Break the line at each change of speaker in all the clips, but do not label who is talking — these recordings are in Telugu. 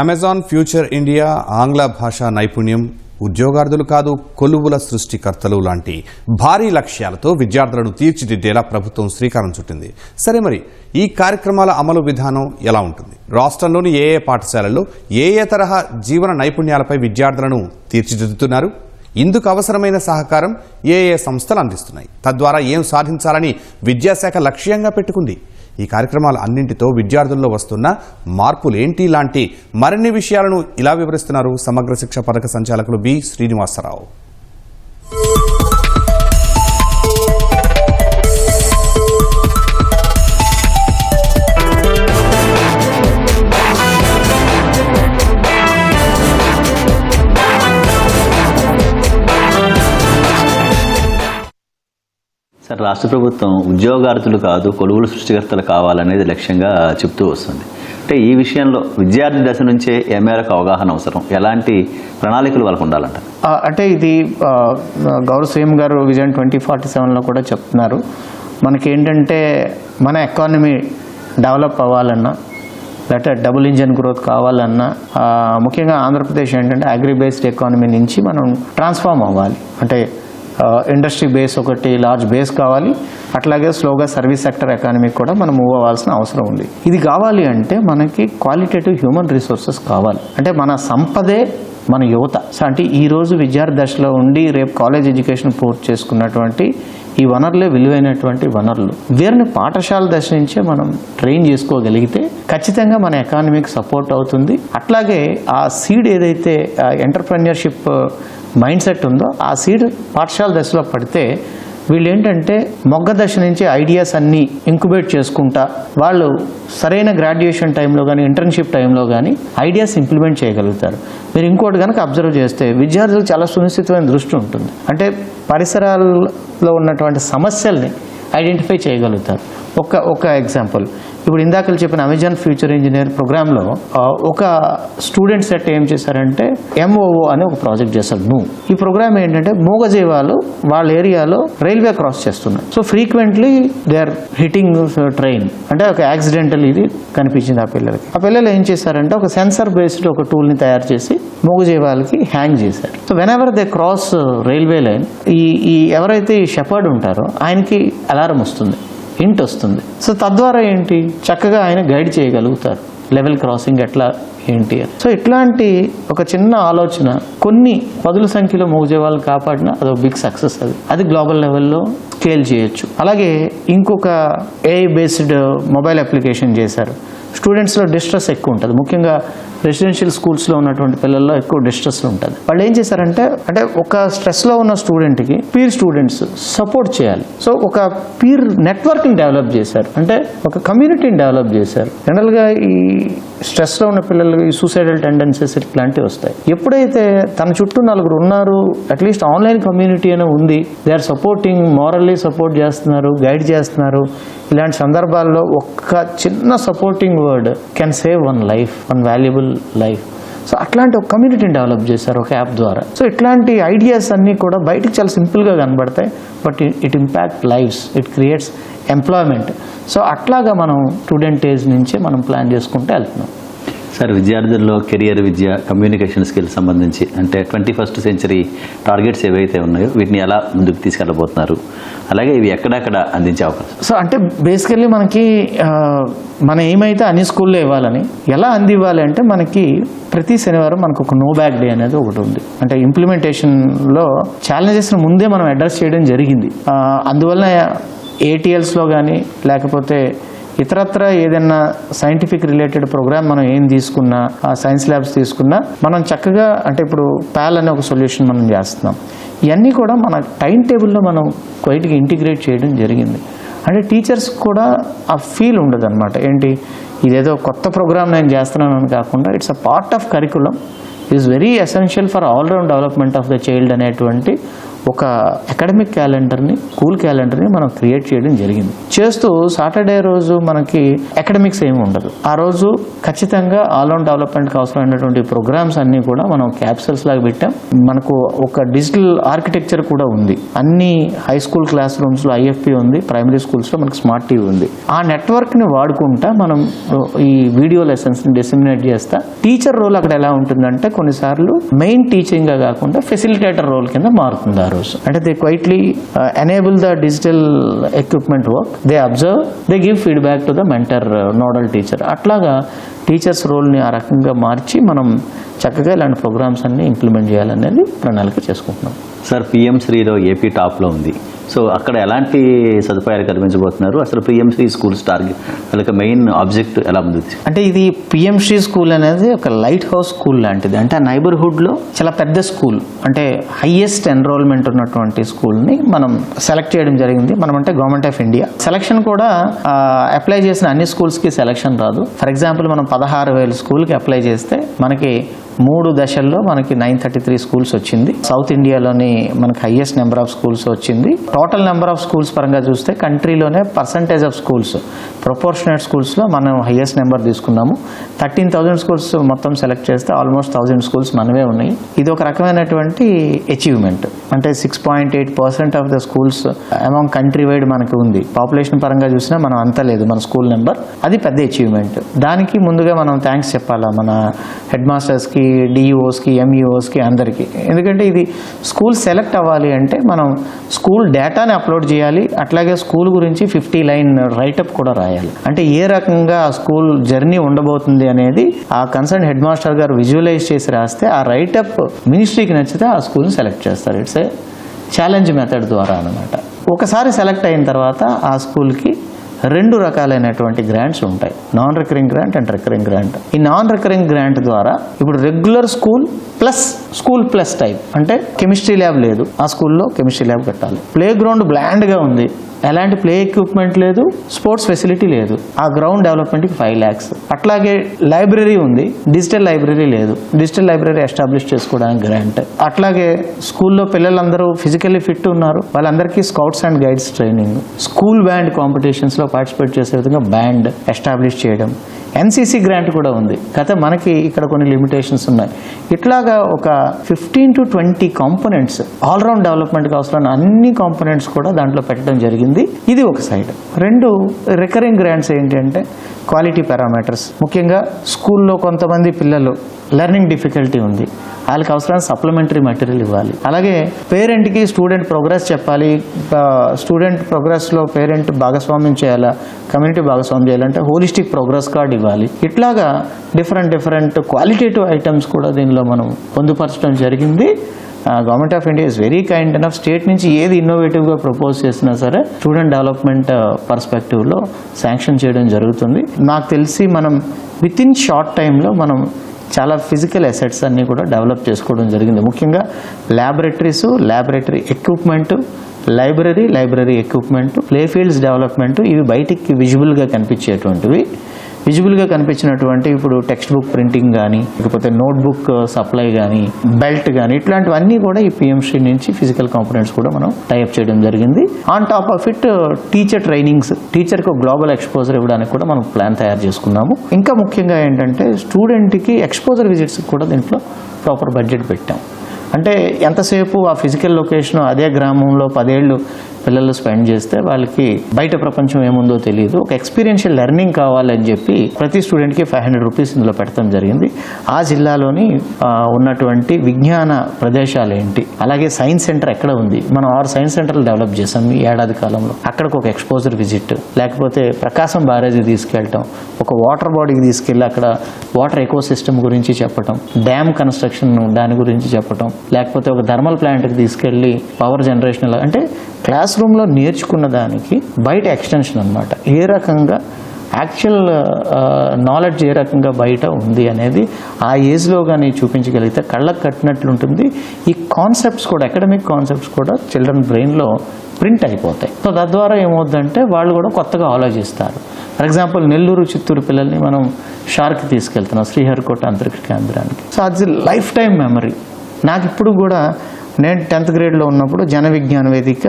అమెజాన్ ఫ్యూచర్ ఇండియా ఆంగ్ల భాషా నైపుణ్యం ఉద్యోగార్థులు కాదు కొలువుల సృష్టికర్తలు లాంటి భారీ లక్ష్యాలతో విద్యార్థులను తీర్చిదిద్దేలా ప్రభుత్వం శ్రీకారం చుట్టింది. సరే మరి ఈ కార్యక్రమాల అమలు విధానం ఎలా ఉంటుంది? రాష్ట్రంలోని ఏ ఏ పాఠశాలల్లో ఏ ఏ తరహా జీవన నైపుణ్యాలపై విద్యార్థులను తీర్చిదిద్దుతున్నారు? ఇందుకు అవసరమైన సహకారం ఏ ఏ సంస్థలు అందిస్తున్నాయి? తద్వారా ఏం సాధించాలని విద్యాశాఖ లక్ష్యంగా పెట్టుకుంది? ఈ కార్యక్రమాల అన్నింటితో విద్యార్థుల్లో వస్తున్న మార్పులు ఏంటి లాంటి మరిన్ని విషయాలను ఇలా వివరిస్తున్నారు సమగ్ర శిక్ష పథక సంచాలకులు బి శ్రీనివాసరావు.
రాష్ట్ర ప్రభుత్వం ఉద్యోగార్థులు కాదు కొలువులు సృష్టికర్తలు కావాలనేది లక్ష్యంగా చెప్తూ వస్తుంది. అంటే ఈ విషయంలో విద్యార్థి దశ నుంచే ఏ మేరకు అవగాహన అవసరం? ఎలాంటి ప్రణాళికలు వాళ్ళకు ఉండాలంట?
అంటే ఇది గౌరవ సీఎం గారు విజన్ ట్వంటీ ఫార్టీ సెవెన్లో కూడా చెప్తున్నారు. మనకి ఏంటంటే మన ఎకానమీ డెవలప్ అవ్వాలన్నా లేకపోతే డబుల్ ఇంజన్ గ్రోత్ కావాలన్నా ముఖ్యంగా ఆంధ్రప్రదేశ్ ఏంటంటే అగ్రి బేస్డ్ ఎకానమీ నుంచి మనం ట్రాన్స్ఫార్మ్ అవ్వాలి. అంటే Uh, ఇండస్ట్రీ బేస్ ఒకటి లార్జ్ బేస్ కావాలి. అట్లాగే స్లోగా సర్వీస్ సెక్టర్ ఎకానమీ కూడా మనం మూవ్ అవ్వాల్సిన అవసరం ఉంది. ఇది కావాలి అంటే మనకి క్వాలిటేటివ్ హ్యూమన్ రిసోర్సెస్ కావాలి. అంటే మన సంపదే మన యువత. అంటే ఈరోజు విద్యార్థి దశలో ఉండి రేపు కాలేజ్ ఎడ్యుకేషన్ పూర్తి చేసుకున్నటువంటి ఈ వనరులే విలువైనటువంటి వనరులు. వీరిని పాఠశాల దశ నుంచే మనం ట్రైన్ చేసుకోగలిగితే ఖచ్చితంగా మన ఎకానమీకి సపోర్ట్ అవుతుంది. అట్లాగే ఆ సీడ్ ఏదైతే ఎంటర్ప్రెన్యూర్షిప్ మైండ్ సెట్ ఉందో ఆ సీడ్ పాఠశాల దశలో పడితే వీళ్ళు ఏంటంటే మొగ్గ దశ నుంచి ఐడియాస్ అన్నీ ఇంక్యుబేట్ చేసుకుంటా వాళ్ళు సరైన గ్రాడ్యుయేషన్ టైంలో కానీ ఇంటర్న్షిప్ టైంలో కానీ ఐడియాస్ ఇంప్లిమెంట్ చేయగలుగుతారు. మీరు ఇంకోటి కనుక అబ్జర్వ్ చేస్తే విద్యార్థులకు చాలా సునిశ్చితమైన దృష్టి ఉంటుంది. అంటే పరిసరాల్లో ఉన్నటువంటి సమస్యల్ని ఐడెంటిఫై చేయగలుగుతారు. ఒక ఒక ఎగ్జాంపుల్. ఇప్పుడు ఇందాకలు చెప్పిన అమెజాన్ ఫ్యూచర్ ఇంజనీర్ ప్రోగ్రాంలో ఒక స్టూడెంట్ సెట్ ఏం చేశారంటే ఎంఓఓ అని ఒక ప్రాజెక్ట్ చేశారు మూ ఈ ప్రోగ్రామ్ ఏంటంటే మూగజీవాలు వాళ్ళ ఏరియాలో రైల్వే క్రాస్ చేస్తున్నాయి. So frequently they are hitting train అంటే ఒక యాక్సిడెంటల్ ఇది కనిపించింది ఆ పిల్లలకి. ఆ పిల్లలు ఏం చేశారంటే ఒక సెన్సర్ బేస్డ్ ఒక టూల్ని తయారు చేసి మూగజీవాలకి హ్యాంగ్ చేశారు. So whenever they cross railway line ఈ ఈ ఎవరైతే ఈ షెపర్డ్ ఉంటారో ఆయనకి అలారం వస్తుంది. హింట్ వస్తుంది. సో తద్వారా ఏంటి? చక్కగా ఆయన గైడ్ చేయగలుగుతారు. లెవెల్ క్రాసింగ్ ఎట్లా ఏంటి అని. సో ఇట్లాంటి ఒక చిన్న ఆలోచన కొన్ని పదుల సంఖ్యలో మూగజీవాలను కాపాడిన అది ఒక బిగ్ సక్సెస్ అది. అది గ్లోబల్ లెవెల్లో స్కేల్ చేయొచ్చు. అలాగే ఇంకొక ఏఐ బేస్డ్ మొబైల్ అప్లికేషన్ చేశారు. స్టూడెంట్స్లో డిస్ట్రెస్ ఎక్కువ ఉంటుంది. ముఖ్యంగా రెసిడెన్షియల్ స్కూల్స్లో ఉన్నటువంటి పిల్లల్లో ఎక్కువ డిస్ట్రెస్ ఉంటుంది. వాళ్ళు ఏం చేశారంటే అంటే ఒక స్ట్రెస్లో ఉన్న స్టూడెంట్కి పీర్ స్టూడెంట్స్ సపోర్ట్ చేయాలి. సో ఒక పీర్ నెట్వర్క్ని డెవలప్ చేశారు. అంటే ఒక కమ్యూనిటీని డెవలప్ చేశారు. జనరల్గా ఈ స్ట్రెస్లో ఉన్న పిల్లలకి ఈ సూసైడల్ టెండెన్సీస్ ఇట్లాంటివి వస్తాయి. ఎప్పుడైతే తన చుట్టూ నలుగురు ఉన్నారు అట్లీస్ట్ ఆన్లైన్ కమ్యూనిటీ అని ఉంది. They are supporting morally support చేస్తున్నారు గైడ్ చేస్తున్నారు. ఇలాంటి సందర్భాల్లో ఒక్క చిన్న supporting word can save one life one valuable life so అట్లాంటి ఒక కమ్యూనిటీని డెవలప్ చేశారు ఒక యాప్ ద్వారా. సో ఇట్లాంటి ఐడియాస్ అన్నీ కూడా బయటికి చాలా సింపుల్గా కనబడతాయి but it impact lives it creates employment so అట్లాగా మనం స్టూడెంట్ ఏజ్ నుంచే మనం ప్లాన్ చేసుకుంటూ వెళ్తున్నాం.
సార్ విద్యార్థుల్లో కెరియర్ విద్య కమ్యూనికేషన్ స్కిల్స్ సంబంధించి అంటే ట్వంటీ ఫస్ట్ సెంచరీ టార్గెట్స్ ఏవైతే ఉన్నాయో వీటిని ఎలా ముందుకు తీసుకెళ్ళబోతున్నారు? అలాగే ఇవి ఎక్కడెక్కడ అందించే అవకాశం?
సో అంటే బేసికల్లీ మనకి మనం మన ఏమైతే అన్ని స్కూల్లో ఇవ్వాలని ఎలా అందివ్వాలి అంటే మనకి ప్రతి శనివారం మనకు ఒక నో బ్యాక్ డే అనేది ఒకటి ఉంది. అంటే ఇంప్లిమెంటేషన్లో ఛాలెంజెస్ ముందే మనం అడ్రస్ చేయడం జరిగింది. అందువల్ల ఏటీఎల్స్లో కానీ లేకపోతే ఇతరత్ర ఏదైనా సైంటిఫిక్ రిలేటెడ్ ప్రోగ్రామ్ మనం ఏం తీసుకున్నా ఆ సైన్స్ ల్యాబ్స్ తీసుకున్నా మనం చక్కగా అంటే ఇప్పుడు ప్యాల్ అనే ఒక సొల్యూషన్ మనం చేస్తున్నాం. ఇవన్నీ కూడా మన టైం టేబుల్లో మనం క్వైట్గా ఇంటిగ్రేట్ చేయడం జరిగింది. అంటే టీచర్స్ కూడా ఆ ఫీల్ ఉండదు అనమాట ఏంటి? ఇదేదో కొత్త ప్రోగ్రామ్ నేను చేస్తున్నానని కాకుండా it's a part of curriculum is very essential for all round development of the child అనేటువంటి ఒక అకాడమిక్ క్యాలెండర్ని స్కూల్ క్యాలెండర్ని మనం క్రియేట్ చేయడం జరిగింది. చేస్తూ సాటర్డే రోజు మనకి అకాడమిక్స్ ఏమి ఉండదు. ఆ రోజు ఖచ్చితంగా ఆల్రౌండ్ డెవలప్మెంట్కి అవసరమైనటువంటి ప్రోగ్రామ్స్ అన్నీ కూడా మనం క్యాప్సల్స్ లాగా పెట్టాం. మనకు ఒక డిజిటల్ ఆర్కిటెక్చర్ కూడా ఉంది. అన్ని హై స్కూల్ క్లాస్ రూమ్స్లో ఐఎఫ్పి ఉంది. ప్రైమరీ స్కూల్స్లో మనకు స్మార్ట్ టీవీ ఉంది. ఆ నెట్వర్క్ని వాడుకుంటా మనం uh, ఈ వీడియో లెసన్స్ని డిసిమినేట్ చేస్తా. టీచర్ రోల్ అక్కడ ఎలా ఉంటుందంటే కొన్నిసార్లు మెయిన్ టీచింగ్గా కాకుండా ఫెసిలిటేటర్ రోల్ కింద మారుతున్నారు మారుతుంది and they అంటే they quietly the the digital equipment work they observe they feedback feedback to the mentor nodal teacher అట్లాగా టీచర్స్ రోల్ని ఆ రకంగా మార్చి మనం చక్కగా ఇలాంటి ప్రోగ్రామ్స్ అన్ని ఇంప్లిమెంట్ చేయాలనేది ప్రణాళిక చేసుకుంటున్నాం.
సార్ పిఎం శ్రీలో ఏపీ టాప్లో ఉంది. సో అక్కడ ఎలాంటి సదుపాయాలు కల్పించబోతున్నారు? అసలు పిఎంసీ స్కూల్స్ టార్గెట్ వాళ్ళకి మెయిన్ ఆబ్జెక్ట్ ఎలా ఉంది
అంటే ఇది పిఎంశ్రీ స్కూల్ అనేది ఒక లైట్ హౌస్ స్కూల్ లాంటిది. అంటే ఆ నైబర్హుడ్లో చాలా పెద్ద స్కూల్ అంటే హైయెస్ట్ ఎన్రోల్మెంట్ ఉన్నటువంటి స్కూల్ని మనం సెలెక్ట్ చేయడం జరిగింది. మనం అంటే గవర్నమెంట్ ఆఫ్ ఇండియా సెలక్షన్ కూడా అప్లై చేసిన అన్ని స్కూల్స్కి సెలక్షన్ రాదు. ఫర్ ఎగ్జాంపుల్ మనం పదహారు వేల స్కూల్కి అప్లై చేస్తే మనకి మూడు దశల్లో మనకి నైన్ థర్టీ త్రీ స్కూల్స్ వచ్చింది సౌత్ ఇండియాలోని మనకి హైయెస్ట్ నెంబర్ ఆఫ్ స్కూల్స్ వచ్చింది. టోటల్ నెంబర్ ఆఫ్ స్కూల్స్ పరంగా చూస్తే కంట్రీలోనే పర్సంటేజ్ ఆఫ్ స్కూల్స్ ప్రొపోర్షనేట్ స్కూల్స్లో మనం హయ్యెస్ట్ నెంబర్ తీసుకున్నాము. థర్టీన్ థౌజండ్ స్కూల్స్ మొత్తం సెలెక్ట్ చేస్తే ఆల్మోస్ట్ థౌజండ్ స్కూల్స్ మనవే ఉన్నాయి. ఇది ఒక రకమైనటువంటి అచీవ్మెంట్ అంటే six point eight percent of the schools among country wide మనకు ఉంది. పాపులేషన్ పరంగా చూసినా మనం అంత లేదు మన స్కూల్ నెంబర్ అది పెద్ద అచీవ్మెంట్ దానికి ముందుగా మనం థ్యాంక్స్ చెప్పాలా? మన హెడ్ మాస్టర్స్కి డిఈఓస్కి ఎంఈఓస్కి అందరికీ. ఎందుకంటే ఇది స్కూల్ సెలెక్ట్ అవ్వాలి అంటే మనం స్కూల్ డేటాని అప్లోడ్ చేయాలి. అట్లాగే స్కూల్ గురించి ఫిఫ్టీ లైన్ రైటప్ కూడా రాయాలి. అంటే ఏ రకంగా ఆ స్కూల్ జర్నీ ఉండబోతుంది అనేది ఆ కన్సర్న్ హెడ్ మాస్టర్ గారు విజువలైజ్ చేసి రాస్తే ఆ రైటప్ మినిస్ట్రీకి నచ్చితే ఆ స్కూల్ని సెలెక్ట్ చేస్తారు. ఇట్స్ ఏ ఛాలెంజ్ మెథడ్ ద్వారా అనమాట ఒకసారి సెలెక్ట్ అయిన తర్వాత ఆ స్కూల్కి రెండు రకాలైనటువంటి గ్రాంట్స్ ఉంటాయి. Non recurring grant and recurring grant ఈ నాన్ రికరింగ్ గ్రాంట్ ద్వారా ఇప్పుడు regular school plus school plus type అంటే కెమిస్ట్రీ ల్యాబ్ లేదు. ఆ స్కూల్లో కెమిస్ట్రీ ల్యాబ్ కట్టాలి ప్లే గ్రౌండ్ బ్లాండ్గా ఉంది. ఎలాంటి ప్లే ఎక్విప్మెంట్ లేదు స్పోర్ట్స్ ఫెసిలిటీ లేదు. ఆ గ్రౌండ్ డెవలప్మెంట్కి ఫైవ్ ల్యాక్స్ అట్లాగే లైబ్రరీ ఉంది డిజిటల్ లైబ్రరీ లేదు. డిజిటల్ లైబ్రరీ ఎస్టాబ్లిష్ చేసుకోవడానికి గ్రాంట్ అట్లాగే స్కూల్లో పిల్లలందరూ ఫిజికల్లీ ఫిట్ ఉన్నారు. వాళ్ళందరికీ scouts and guides training school band కాంపిటీషన్స్లో participate చేసే విధంగా బ్యాండ్ ఎస్టాబ్లిష్ చేయడం. ఎన్సీసీ గ్రాంట్ కూడా ఉంది. గత మనకి ఇక్కడ కొన్ని లిమిటేషన్స్ ఉన్నాయి. ఇట్లాగా ఒక fifteen to twenty components all round డెవలప్మెంట్కి అవసరమైన అన్ని కాంపోనెంట్స్ కూడా దాంట్లో పెట్టడం జరిగింది. ఇది ఒక సైడ్. రెండు రికరింగ్ గ్రాంట్స్ ఏంటి అంటే క్వాలిటీ పారామీటర్స్ ముఖ్యంగా స్కూల్లో కొంతమంది పిల్లలు లెర్నింగ్ డిఫికల్టీ ఉంది. వాళ్ళకి అవసరమైన సప్లిమెంటరీ మెటీరియల్ ఇవ్వాలి. అలాగే పేరెంట్కి స్టూడెంట్ ప్రోగ్రెస్ చెప్పాలి. స్టూడెంట్ ప్రోగ్రెస్లో పేరెంట్ భాగస్వామ్యం చేయాలా? కమ్యూనిటీ భాగస్వామ్యం చేయాలంటే హోలిస్టిక్ ప్రోగ్రెస్ కార్డ్ ఇవ్వాలి. ఇట్లాగా డిఫరెంట్ డిఫరెంట్ క్వాలిటేటివ్ ఐటమ్స్ కూడా దీనిలో మనం పొందుపరచడం జరిగింది. Government of India is very kind of state నుంచి ఏది ఇన్నోవేటివ్గా ప్రపోజ్ చేసినా సరే స్టూడెంట్ డెవలప్మెంట్ పర్స్పెక్టివ్లో శాంక్షన్ చేయడం జరుగుతుంది. నాకు తెలిసి మనం విత్ ఇన్ షార్ట్ టైంలో మనం చాలా ఫిజికల్ అసెట్స్ అన్నీ కూడా డెవలప్ చేసుకోవడం జరిగింది. ముఖ్యంగా laboratories laboratory equipment library library equipment play fields development ఇవి బయటికి విజువల్గా కనిపించేటువంటివి. విజిబుల్గా కనిపించినటువంటి ఇప్పుడు టెక్స్ట్ బుక్ ప్రింటింగ్ కానీ లేకపోతే నోట్బుక్ uh, సప్లై కానీ బెల్ట్ కానీ ఇట్లాంటివన్నీ కూడా ఈ పిఎంసీ నుంచి ఫిజికల్ కాంపోనెంట్స్ కూడా మనం టైప్ చేయడం జరిగింది. On top of it teacher trainings టీచర్కి గ్లోబల్ ఎక్స్పోజర్ ఇవ్వడానికి కూడా మనం ప్లాన్ తయారు చేసుకున్నాము. ఇంకా ముఖ్యంగా ఏంటంటే స్టూడెంట్కి ఎక్స్పోజర్ విజిట్స్ కూడా దీంట్లో ప్రాపర్ బడ్జెట్ పెట్టాం. అంటే ఎంతసేపు ఆ ఫిజికల్ లొకేషన్ అదే గ్రామంలో పదేళ్ళు పిల్లలు స్పెండ్ చేస్తే వాళ్ళకి బయట ప్రపంచం ఏముందో తెలియదు. ఒక ఎక్స్పీరియన్షియల్ లెర్నింగ్ కావాలని చెప్పి ప్రతి స్టూడెంట్కి ఫైవ్ హండ్రెడ్ రూపీస్ ఇందులో పెట్టడం జరిగింది. ఆ జిల్లాలోని ఉన్నటువంటి విజ్ఞాన ప్రదేశాలు ఏంటి? అలాగే సైన్స్ సెంటర్ ఎక్కడ ఉంది? మనం ఆరు సైన్స్ సెంటర్లు డెవలప్ చేసాం ఈ ఏడాది కాలంలో. అక్కడికి ఒక ఎక్స్పోజర్ విజిట్ లేకపోతే ప్రకాశం బ్యారేజీ తీసుకెళ్ళటం ఒక వాటర్ బాడీకి తీసుకెళ్ళి అక్కడ వాటర్ ఎకో సిస్టమ్ గురించి చెప్పటం డ్యామ్ కన్స్ట్రక్షన్ దాని గురించి చెప్పటం లేకపోతే ఒక థర్మల్ ప్లాంట్కి తీసుకెళ్ళి పవర్ జనరేషన్ అంటే క్లాస్ రూమ్లో నేర్చుకున్న దానికి బయట ఎక్స్టెన్షన్ అనమాట ఏ రకంగా యాక్చువల్ నాలెడ్జ్ ఏ రకంగా బయట ఉంది అనేది ఆ ఏజ్లో కానీ చూపించగలిగితే కళ్ళకు కట్టినట్లు ఉంటుంది. ఈ కాన్సెప్ట్స్ కూడా అకాడమిక్ కాన్సెప్ట్స్ కూడా చిల్డ్రన్ బ్రెయిన్లో ప్రింట్ అయిపోతాయి. సో తద్వారా ఏమవుద్దంటే వాళ్ళు కూడా కొత్తగా ఆలోచిస్తారు. ఫర్ ఎగ్జాంపుల్ నెల్లూరు చిత్తూరు పిల్లల్ని మనం షార్క్ తీసుకెళ్తున్నాం శ్రీహరికోట అంతరిక్ష కేంద్రానికి. సో అది లైఫ్ టైం మెమరీ నాకు ఇప్పుడు కూడా నేను టెన్త్ గ్రేడ్లో ఉన్నప్పుడు Jana Vignana Vedika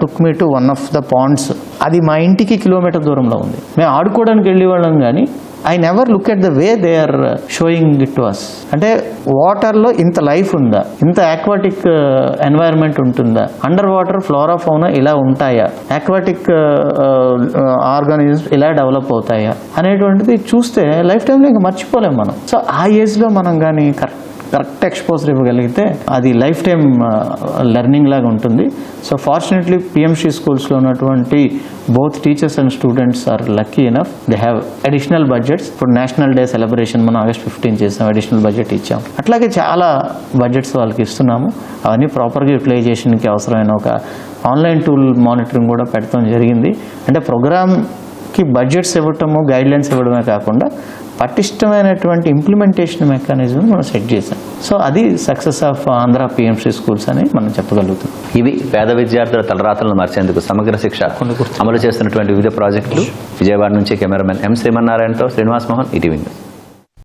took me to one of the ponds అది మా ఇంటికి కిలోమీటర్ దూరంలో ఉంది. మేము ఆడుకోవడానికి వెళ్ళేవాళ్ళం కానీ I never look at the way they are showing it was us అంటే వాటర్లో ఇంత లైఫ్ ఉందా? ఇంత ఆక్వాటిక్ ఎన్వైరన్మెంట్ ఉంటుందా? అండర్ వాటర్ ఫ్లోరా ఫౌనా ఇలా ఉంటాయా? ఆక్వాటిక్ ఆర్గానిజమ్స్ ఇలా డెవలప్ అవుతాయా? అనేటువంటిది చూస్తే లైఫ్ టైంలో ఇంకా మర్చిపోలేము మనం. సో ఆ ఏజ్లో మనం కానీ కరెక్ట్ కరెక్ట్ ఎక్స్పోజర్ ఇవ్వగలిగితే అది లైఫ్ టైం లెర్నింగ్ లాగా ఉంటుంది. సో ఫార్చునేట్లీ పిఎంసీ స్కూల్స్లో ఉన్నటువంటి both teachers and students are lucky enough they have additional budgets ఇప్పుడు నేషనల్ డే సెలబ్రేషన్ మనం ఆగస్ట్ ఫిఫ్టీన్ చేసాం అడిషనల్ బడ్జెట్ ఇచ్చాం. అట్లాగే చాలా బడ్జెట్స్ వాళ్ళకి ఇస్తున్నాము. అవన్నీ ప్రాపర్గా యూటిలైజేషన్కి అవసరమైన ఒక ఆన్లైన్ టూల్ మానిటరింగ్ కూడా పెట్టడం జరిగింది. అంటే ప్రోగ్రామ్కి బడ్జెట్స్ ఇవ్వటము గైడ్లైన్స్ ఇవ్వడమే కాకుండా పటిష్టమైనటువంటి ఇంప్లిమెంటేషన్ మెకానిజం మనం సెట్ చేసాం సో అది success of Andhra PMC schools అని మనం చెప్పగలుగుతాం.
ఇవి పేద విద్యార్థుల తలరాతలను మార్చేందుకు సమగ్ర శిక్ష అమలు చేస్తున్నటువంటి వివిధ ప్రాజెక్టులు విజయవాడ నుంచి కెమెరామెన్ ఎం శ్రీమన్నారాయణతో శ్రీనివాస్ మోహన్ న్యూస్.